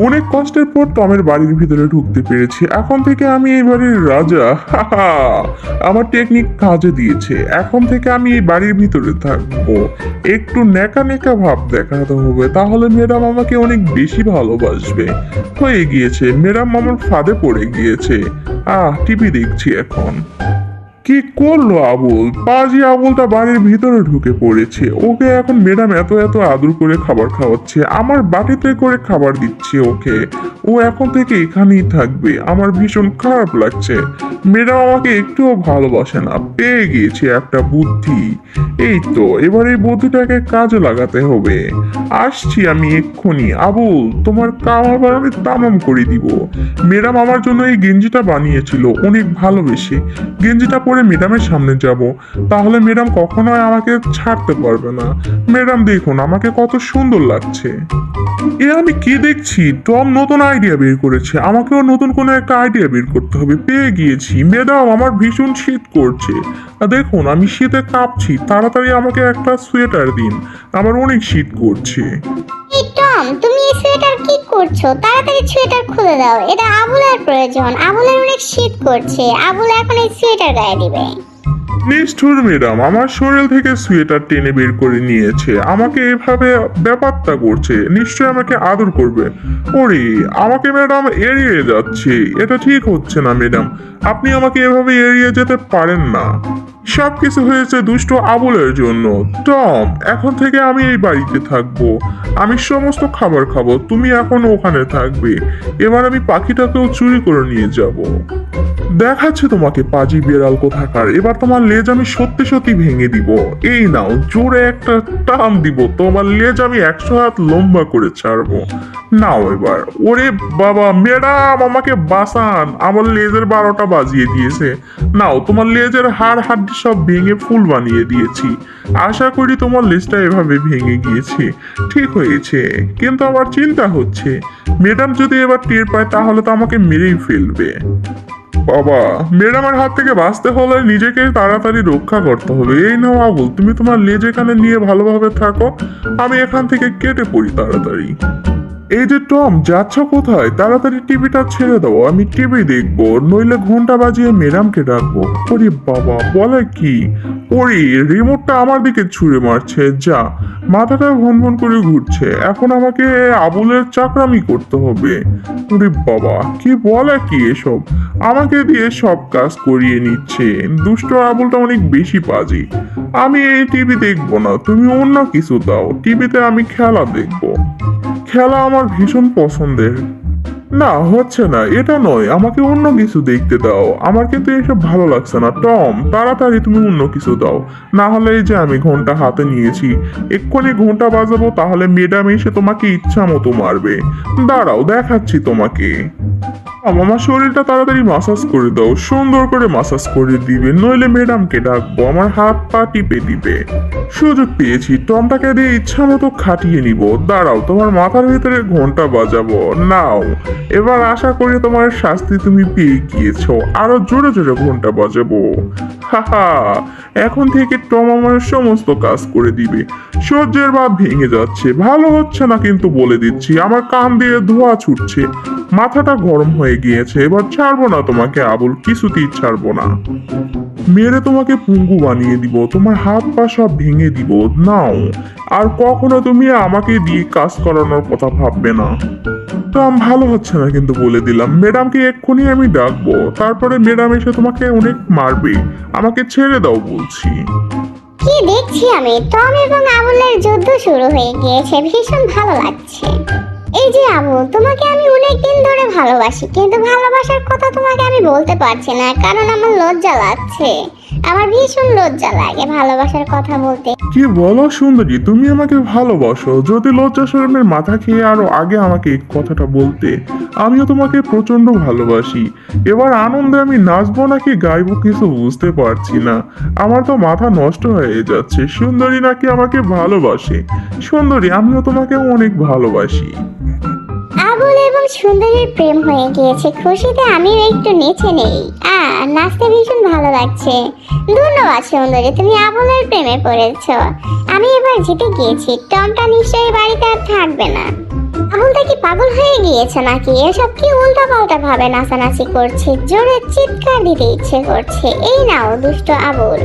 অনেক কষ্টের পর টমের বাড়ির ভিতরে ঢুকতে পেরেছি। এখন থেকে আমি এই বাড়ির রাজা। আমার টেকনিক কাজে দিয়েছে। এখন থেকে আমি এই বাড়ির ভিতরে থাকব। একটু নেকা নেকা ভাব দেখাতে হবে। তাহলে ম্যাডাম আমাকে অনেক বেশি ভালোবাসবে। হয়ে গিয়েছে। ম্যাডাম আমার ফাঁদে পড়ে গিয়েছে। আহ, টিভি দেখছি এখন। কি করল আবুল? পাজি আবুলটা বাড়ির ভিতরে ঢুকে পড়েছে। ওকে এখন ম্যাডাম এত এত আদর করে খাবার খাওয়াচ্ছে, আমার বাটিতে করে খাবার দিচ্ছে ওকে। ও এখন থেকে এখানেই থাকবে। আমার ভীষণ খারাপ লাগছে। ম্যাডাম আমাকে একটুও ভালোবাসে না, পেয়ে গিয়েছে একটা বুদ্ধি। এই তো, এবার এই বুদ্ধিটাকে কাজে লাগাতে হবে। আসছি আমি এক্ষুনি। আবুল, তোমার কামার বার তামাম করে দিব। ম্যাডাম আমার জন্য এই গেঞ্জিটা বানিয়েছিল, অনেক ভালোবেসে। গেঞ্জিটা পরে ম্যাডামের সামনে যাব। তাহলে ম্যাডাম কখনোই আমাকে ছাড়তে পারবে না। ম্যাডাম দেখুন, আমাকে কত সুন্দর লাগছে। এ আমি কি দেখছি? টম নতুন আইডিয়া বের করেছে। আমাকেও নতুন কোনো একটা আইডিয়া বের করতে হবে। পেয়ে গিয়েছি। ম্যাডাম, আমার ভীষণ শীত করছে। দেখুন, আমি শীতে কাঁপছি। তাড়াতাড়ি আমাকে একটা সোয়েটার দিন। আমার অনেক শীত করছে। এই টম, তুমি এই সোয়েটার কি করছ? তাড়াতাড়ি সোয়েটার খুলে দাও। এটা আবুলের প্রয়োজন। আবুলের অনেক শীত করছে। আবুল এখন এই সোয়েটার গায়ে দিবে। নিষ্ঠুর ম্যাডাম, আমার শরীর থেকে সোয়েটার টেনে বের করে নিয়েছে। আমাকে এভাবে ব্যাপারটা করছে। নিশ্চয়ই আমাকে আদর করবে। ওরে, আমাকে ম্যাডাম এড়িয়ে যাচ্ছে। এটা ঠিক হচ্ছে না, ম্যাডাম। আপনি আমাকে এভাবে এড়িয়ে যেতে পারেন না। সব কিছু হয়েছে দুষ্ট আবুলের জন্য। টম, এখন থেকে আমি এই বাড়িতে থাকব। আমি সমস্ত খাবার খাব। তুমি এখন ওখানে থাকবে। এবার আমি পাখিটাকেও চুরি করে নিয়ে যাব। দেখাচ্ছে তোমাকে পাজি বিড়াল কোথাকার। এবার তোমার লেজ আমি সত্যি সত্যি ভেঙে দিব। এই নাও, জোরে একটা টান দিব। তোমার লেজ আমি একশো হাত লম্বা করে ছাড়বো। নাও এবার। ওরে বাবা, ম্যাডাম, আমাকে বাঁচান। আমার লেজের বারোটা বাজিয়ে দিয়েছে। নাও, তোমার লেজের হাড় হাড্ডি সব ভেঙে ফুল বানিয়ে দিয়েছি। আশা করি তোমার লেজটা এভাবে ভেঙে গিয়েছে। ঠিক হয়েছে, কিন্তু আমার চিন্তা হচ্ছে। ম্যাডাম যদি এবার টের পায়, তাহলে তো আমাকে মেরেই ফেলবে। বাবা। ম্যাডামের হাত থেকে বাঁচতে হলে নিজেকে তাড়াতাড়ি রক্ষা করতে হবে। এই নাও আবুল, তুমি তোমার লেজ এখানে নিয়ে ভালোভাবে থাকো। আমি এখান থেকে কেটে পড়ি তাড়াতাড়ি। এই যে টম, যাচ্ছ কোথায়? তাড়াতাড়ি টিভিটা ছেড়ে দাও, আমি টিভি দেখব, নইলে ঘণ্টা বাজিয়ে ম্যাডামকে ডাকবো। ওরে বাবা, বলে কি? ওরে, রিমোটটা আমার দিকে ছুঁড়ে মারছে, যা। মাথাটা ভন ভন করে ঘুরছে, এখন আমাকে আবুলের চাকরামি করতে হবে। ওরে বাবা, কি বলে কি এসব? আমাকে দিয়ে সব কাজ করিয়ে নিচ্ছে, দুষ্ট আবুলটা অনেক বেশি বাজি। আমি এই টিভি দেখব না, তুমি অন্য কিছু দাও, টিভিতে আমি খেলা দেখব। খেলা আমার ভীষণ পছন্দের। না, হচ্ছে না, এটা নয়, আমাকে অন্য কিছু দেখতে দাও। আমার কিন্তু এসব ভালো লাগছে না। টম, তাড়াতাড়ি তুমি অন্য কিছু দাও। না হলে এই যে আমি ঘণ্টা হাতে নিয়েছি, এক্ষুনি ঘণ্টা বাজাবো, তাহলে ম্যাডাম এসে তোমাকে ইচ্ছা মতো মারবে। দাঁড়াও, দেখাচ্ছি তোমাকে। আমার শরীরটা তাড়াতাড়ি মাসাজ করে দাও, সুন্দর করে মাসাজ করে দিবে, নইলে ম্যাডামকে ডাকবো, আমার হাত পা টিপে দিবে। সুযোগ পেয়েছি, টমটাকে দিয়ে ইচ্ছা মতো খাটিয়ে নিব। দাঁড়াও, তোমার মাথার ভিতরে ঘণ্টা বাজাবো। নাও, এবার আশা করি তোমার শাস্তি তুমি পেয়ে গিয়েছো। আরও জোরে জোরে ঘণ্টা বাজাবো। হাহা এখন থেকে টম আমার সমস্ত কাজ করে দিবে। সহ্যের ভাব ভেঙে যাচ্ছে। ভালো হচ্ছে না কিন্তু বলে দিচ্ছি। আমার কান দিয়ে ধোয়া ছুটছে। মাথাটা গরম হয়ে গিয়েছে, এবার ছাড়বো না তোমাকে, আবুল, কিছুতেই ছাড়বো না। মেরে তোমাকে পুঙ্গু বানিয়ে দিব, তোমার হাত পা সব ভেঙে দিব, নাও। আর কখনো তুমি আমাকে দিয়ে কাজ করানোর কথা ভাববে না। আম, ভালো হচ্ছে না কিন্তু বলে দিলাম। ম্যাডামকে এক্ষুনি আমি ডাকবো, তারপরে ম্যাডাম এসে তোমাকে অনেক মারবে। আমাকে ছেড়ে দাও বলছি। কি দেখছি আমি? টম এবং আবুলের যুদ্ধ শুরু হয়ে গিয়েছে, ভীষণ ভালো লাগছে। এই যে আবুল তোমাকে আমি অনেক দিন ধরে ভালোবাসি, কিন্তু ভালোবাসার কথা তোমাকে আমি বলতে পারছি না, কারণ আমার লজ্জা লাগছে। আমার ভীষণ লজ্জা লাগে ভালোবাসার কথা বলতে। কি বলো সুন্দরী, তুমি আমাকে ভালোবাসো। যদি লজ্জা শরমের মাথা খেয়ে আরও আগে আমাকে এই কথাটা বলতে, আমিও তোমাকে প্রচণ্ড ভালোবাসি। এবার আনন্দে আমি নাচবো নাকি গাইবো কিছু বুঝতে পারছি না। আমার তো মাথা নষ্ট হয়ে যাচ্ছে, সুন্দরী নাকি আমাকে ভালোবাসে। সুন্দরী, আমিও তোমাকে অনেক ভালোবাসি। আবুল এবং সুন্দরীর প্রেম হয়ে গিয়েছে। খুশিতে আমিও একটু নেচে নেই। আ নাচতে ভীষণ ভালো লাগছে। ধন্যবাদ সুন্দরী, তুমি আবুলের প্রেমে পড়েছ। আমি এবার জিতে গিয়েছি। টমটা নিশ্চয়ই বাড়িতে আর থাকবে না। আবুলটা কি পাগল হয়ে গিয়েছে নাকি? এসব কি উল্টা পাল্টা ভাবে নাচানাচি করছে? জোরে চিৎকার দিতে ইচ্ছে করছে। এই নাও, দুষ্ট আবুল।